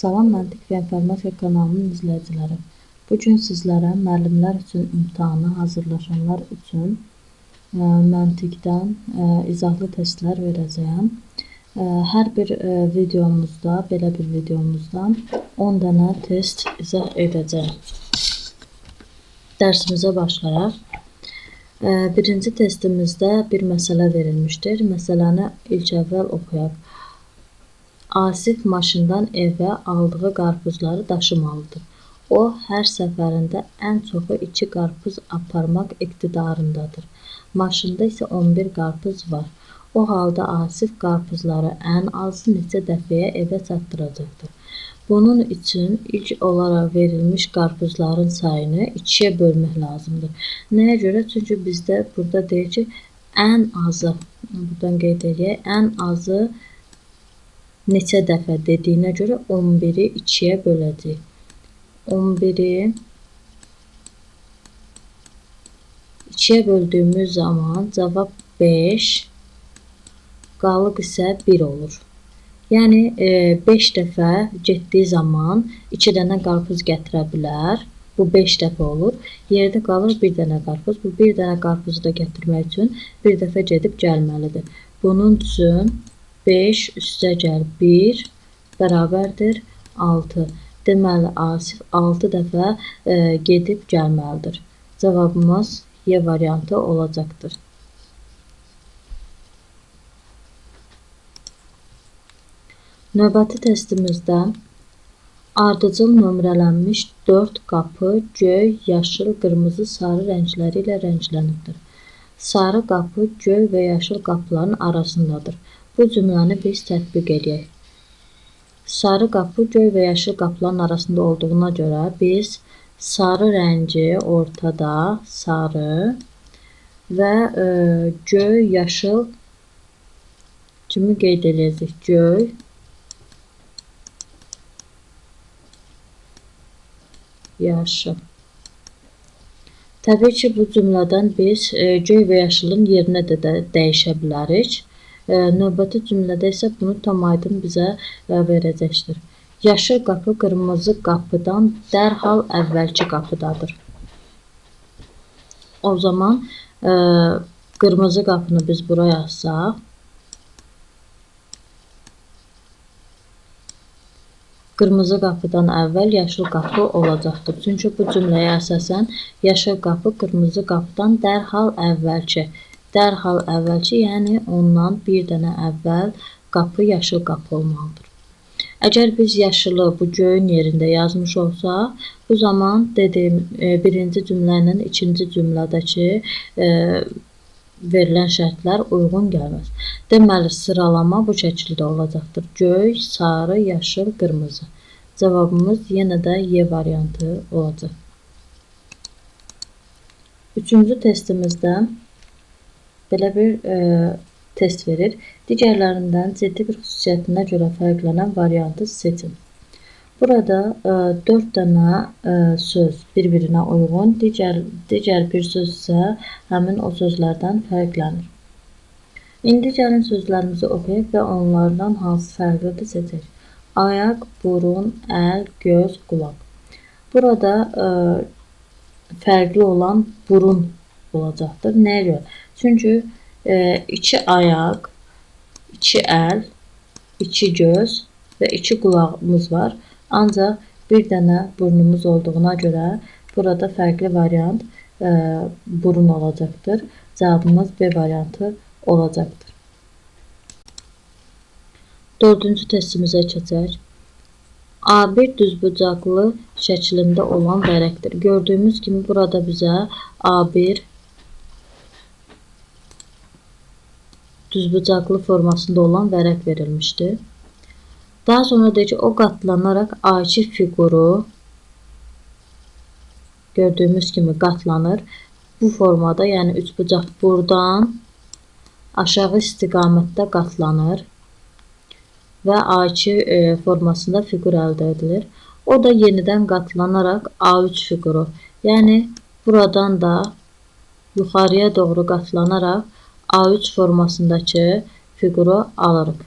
Salam Məntiq və İnformatika kanalının izləyiciləri. Bu gün sizlərə müəllimlər üçün imtahana hazırlaşanlar üçün ə, məntiqdən ə, izahlı testlər verəcəyəm. Ə, Hər bir ə, videomuzda, belə bir videomuzda 10 dənə test izah edəcəyəm. Dərsimizə başlayaq. Ə, Birinci testimizdə bir məsələ verilmişdir. Məsələni ilk əvvəl oxuyaq. Asif maşından evə aldığı qarpızları daşımalıdır. O, hər səfərində ən çoxu 2 qarpız aparmaq iqtidarındadır. Maşında isə 11 qarpız var. O halda Asif qarpızları ən azı neçə dəfəyə evə çatdıracaqdır? Bunun üçün ilk olaraq verilmiş qarpızların sayını 2-yə bölmək lazımdır. Nəyə görə? Çünki bizdə burada deyir ki, ən azı, buradan qeyd edək, ən azı neçə dəfə dediyinə görə 11-i 2-yə böləcəyik. 11-i 2-yə böldüyümüz zaman cavab 5, qalıq isə 1 olur. Yəni 5 dəfə getdiyi zaman 2 dənə qarpız gətirə bilər. Bu 5 dəfə olur. Yerdə qalır 1 dənə qarpız. Bu 1 dənə qarpızı da gətirmək üçün bir dəfə gedib gəlməlidir. Bunun üçün 5 üstəgəl 1 bərabərdir 6. Deməli, Asif 6 dəfə e, gedib gəlməlidir. Cavabımız Y variantı olacaqdır. Növbəti testimizdə ardıcıl nömrələnmiş 4 qapı göy, yaşıl, qırmızı, sarı rəngləri ilə rənglənibdir. Sarı qapı göy və yaşıl qapıların arasındadır. Bu cümləni biz tətbiq edək. Sarı qapı göy və yaşıl qapıların arasında olduğuna görə biz sarı rəngi ortada, sarı və e, göy, yaşıl kimi qeyd edəcəyik. Göy, yaşıl. Təbii ki, bu cümlədən biz e, göy və yaşılın yerinə də, də dəyişə bilərik. Növbəti cümlədə isə bunu tam aydın bizə verəcəkdir. Yaşıl qapı qırmızı qapıdan dərhal əvvəlki qapıdadır. O zaman ə, qırmızı qapını biz bura yazsaq, Qırmızı qapıdan əvvəl yaşıl qapı olacaqdır. Çünki bu cümləyə əsasən yaşıl qapı qırmızı qapıdan dərhal əvvəlki Dərhal əvvəlki, yəni ondan bir dənə əvvəl qapı yaşıl qapı olmalıdır. Əgər biz yaşılı bu göyün yerində yazmış olsaq, bu zaman dediyim e, birinci cümlə ilə ikinci cümlədəki e, verilən şərtlər uyğun gəlməz. Deməli, sıralama bu şəkildə olacaqdır. Göy, sarı, yaşıl, qırmızı. Cavabımız yenə də Y variantı olacaq. Üçüncü testimizdə belə bir e, test verir. Digərlərindən ciddi bir xüsusiyyətinə görə fərqlənən variantı seçin. Burada e, 4 dənə e, söz bir-birinə uyğun, digər digər bir söz isə həmin o sözlərdən fərqlənir. İndi gəlin sözlərimizi oxuyaq və onlardan hansı fərqlidir seçək. Ayaq, burun, əl, göz, qulaq. Burada ə, e, fərqli olan burun olacaqdır. Nəyə görə? Çünki e, iki ayaq, iki əl, iki göz və iki qulağımız var. Ancaq bir dənə burnumuz olduğuna görə burada fərqli variant e, burun olacaqdır. Cavabımız B variantı olacaqdır. Dördüncü testimizə keçək. A1 düzbucaqlı şəklində olan vərəqdir. Gördüyümüz kimi burada bizə A1 düzbucaqlı formasında olan vərəq verilmişdir. Daha sonra deyir ki, o qatlanaraq A2 fiquru gördüyümüz kimi qatlanır. Bu formada, yəni üçbucaq buradan aşağı istiqamətdə qatlanır və A2 e, formasında fiqur əldə edilir. O da yenidən qatlanaraq A3 fiquru, yəni buradan da yuxarıya doğru qatlanaraq A3 formasındakı fiquru alırıq.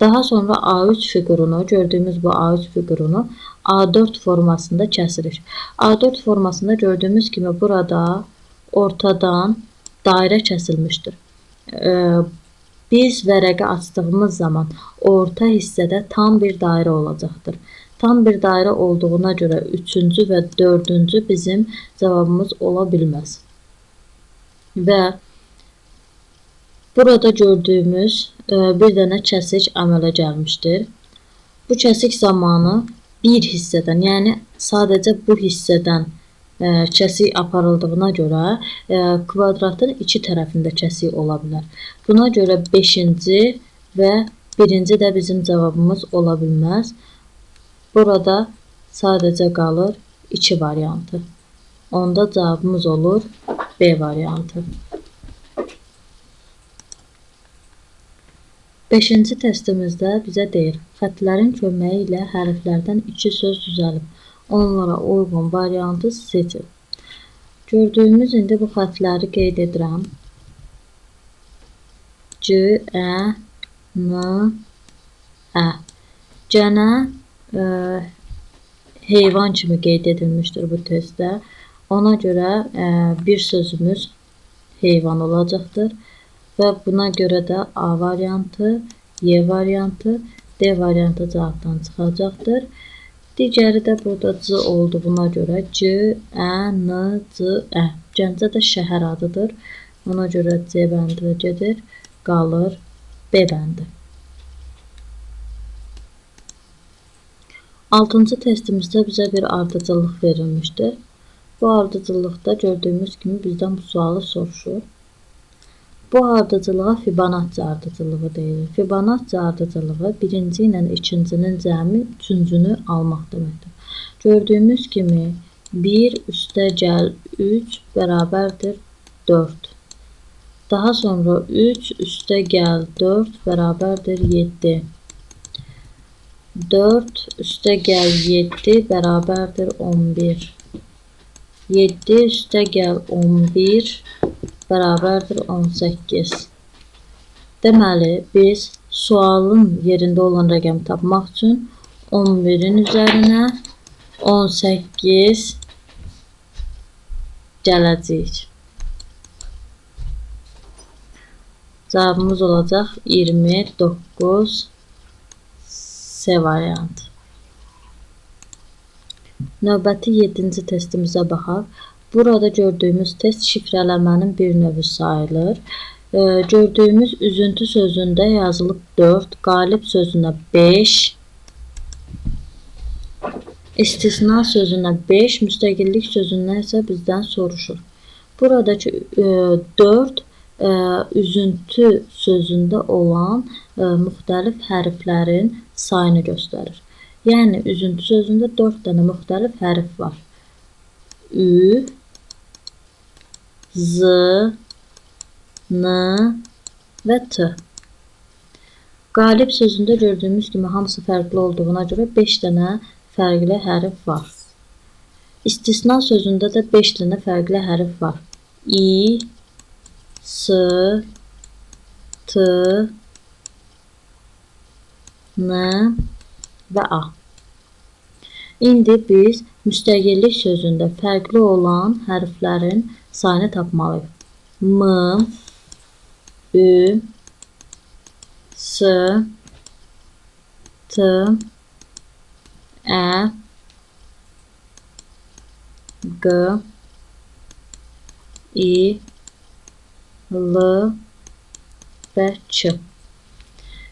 Daha sonra A3 fiqurunu, gördüyümüz bu A3 fiqurunu A4 formasında kəsirik. A4 formasında gördüyümüz kimi burada ortadan dairə kəsilmişdir. Biz vərəqi açdığımız zaman orta hissədə tam bir dairə olacaqdır. Tam bir dairə olduğuna görə 3-cü və 4-cü bizim cavabımız ola bilməz. Və burada gördüyümüz e, bir dənə kəsik əmələ gəlmişdir. Bu kəsik zamanı bir hissədən, yəni sadəcə bu hissədən e, kəsik aparıldığına görə e, kvadratın iki tərəfində kəsik ola bilər. Buna görə 5-ci və 1-ci də bizim cavabımız ola bilməz. Burada sadəcə qalır 2 variantı. Onda cavabımız olur B variantı. 5-ci testimizdə bizə deyir, xətlərin köməyi ilə hərflərdən iki söz düzəlib. Onlara uyğun variantı seçin. Gördüyümüz indi bu xətləri qeyd edirəm. C, Ə, N, Ə. Cənə ə, heyvan kimi qeyd edilmişdir bu testdə. Ona görə ə, bir sözümüz heyvan olacaqdır. Və buna görə də A variantı, Y variantı, D variantı cavabdan çıxacaqdır. Digəri də burada C olduğuna görə C, Ə, N, C, Ə. Gəncə də şəhər adıdır. Ona görə C bəndi gedir, qalır B bəndi. 6-cı testimizdə bizə bir ardıcıllıq verilmişdir. Bu ardıcıllıqda gördüyümüz kimi bizdən bu sualı soruşur. Bu ardıcılığa Fibonacci ardıcılığı deyilir. Fibonacci ardıcılığı birinci ilə ikincinin cəmi üçüncünü almaq deməkdir. Gördüyümüz kimi 1 üstə gəl 3 bərabərdir 4. Daha sonra 3 üstə gəl 4 bərabərdir 7. 4 üstə gəl 7 bərabərdir 11. 7 üstə gəl 11 bərabərdir 18. Deməli, biz sualın yerində olan rəqəmi tapmaq üçün 11-in üzərinə 18 gələcəyik. Cavabımız olacaq 29 C variantı. Növbəti 7-ci testimizə baxaq. Burada gördüyümüz test şifrələmənin bir növü sayılır. E, gördüyümüz üzüntü sözündə yazılıb 4, qalib sözünə 5, istisna sözünə 5, müstəqillik sözündən isə bizdən soruşur. Buradakı e, 4 e, üzüntü sözündə olan e, müxtəlif hərflərin sayını göstərir. Yəni üzüntü sözündə 4 dənə müxtəlif hərf var. Ü, Z, N və T. Qalib sözündə gördüyümüz kimi hamısı fərqli olduğuna görə 5 dənə fərqli hərf var. İstisna sözündə də 5 dənə fərqli hərf var. İ, S, T, N və A. İndi biz müstəqillik sözündə fərqli olan hərflərin sayını tapmalıyıq. M, Ü, S, T, Ə, G, I, L və Ç.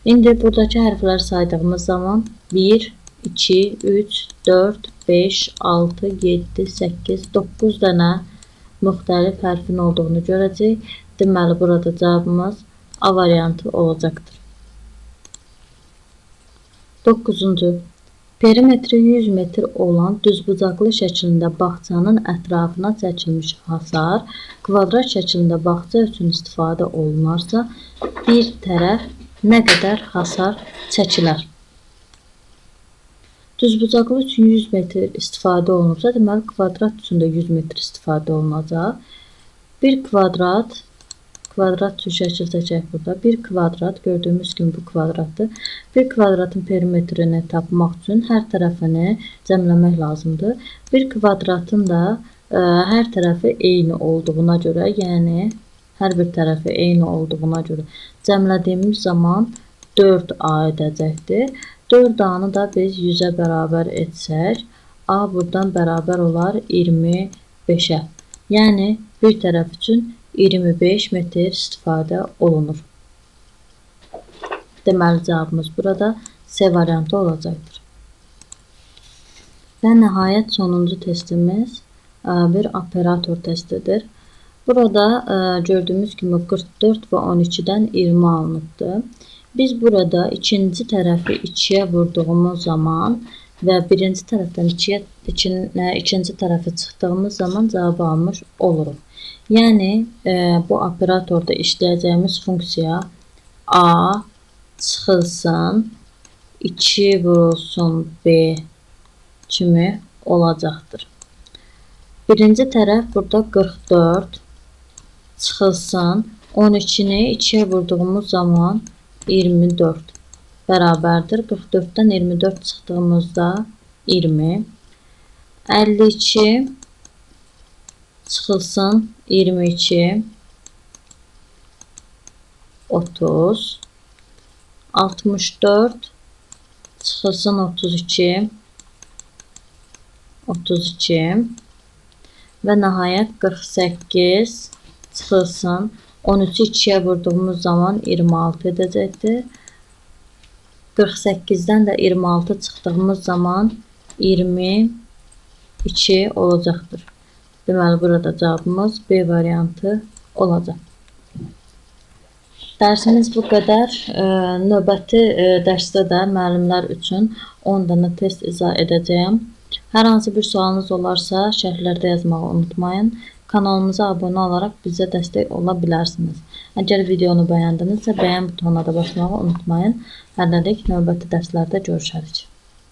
İndi buradakı hərfləri saydığımız zaman 1, 2, 3, 4, 5, 6, 7, 8, 9 dənə müxtəlif hərfin olduğunu görəcək. Deməli, burada cavabımız A variantı olacaqdır. 9-cu. Perimetri 100 metr olan düzbucaqlı şəklində bağçanın ətrafına çəkilmiş hasar kvadrat şəklində bağça üçün istifadə olunarsa, bir tərəf nə qədər hasar çəkilər? Düzbucaqlı üçün 100 metr istifadə olunubsa, deməli kvadrat üçün də 100 metr istifadə olunacaq. Bir kvadrat kvadrat tür şəkil çəkək burada. Bir kvadrat gördüyümüz kimi bu kvadratdır. Bir kvadratın perimetrini tapmaq üçün hər tərəfini cəmləmək lazımdır. Bir kvadratın da ə, hər tərəfi eyni olduğuna görə, yəni hər bir tərəfi eyni olduğuna görə cəmlədiyimiz zaman 4A edəcəkdir. 4A-nı da biz 100-ə bərabər etsək, A buradan bərabər olar 25-ə. Yəni bir tərəf üçün 25 metr istifadə olunur. Deməli cavabımız burada C variantı olacaqdır. Və nəhayət sonuncu testimiz ə, bir operator testidir. Burada ə, gördüyümüz kimi 44 və 12-dən 20 alınıbdır. Biz burada ikinci tərəfi 2-yə vurduğumuz zaman və birinci tərəfdən 2-yə ikin, ikinci tərəfi çıxdığımız zaman cavabı almış oluruq. Yəni ə, bu operatorda işləyəcəyimiz funksiya A çıxılsın 2 vurulsun B kimi olacaqdır. Birinci tərəf burada 44 çıxılsın 12-ni 2-yə vurduğumuz zaman 24 bərabərdir. 44-dən 24 çıxdığımızda 20 52 çıxılsın 22 30 64 çıxılsın 32 32 və nəhayət 48 çıxılsın 13-ü 2-yə vurduğumuz zaman 26 edəcəkdir. 48-dən də 26 çıxdığımız zaman 22 olacaqdır. Deməli burada cavabımız B variantı olacaq. Dərsimiz bu qədər. Növbəti dərsdə də müəllimlər üçün 10 dənə test izah edəcəyəm. Hər hansı bir sualınız olarsa, şərhlərdə yazmağı unutmayın. Kanalımıza abunə olaraq bizə dəstək ola bilərsiniz. Əgər videonu bəyəndinizsə, bəyən butonuna da basmağı unutmayın. Hələlik növbəti dərslərdə görüşərik.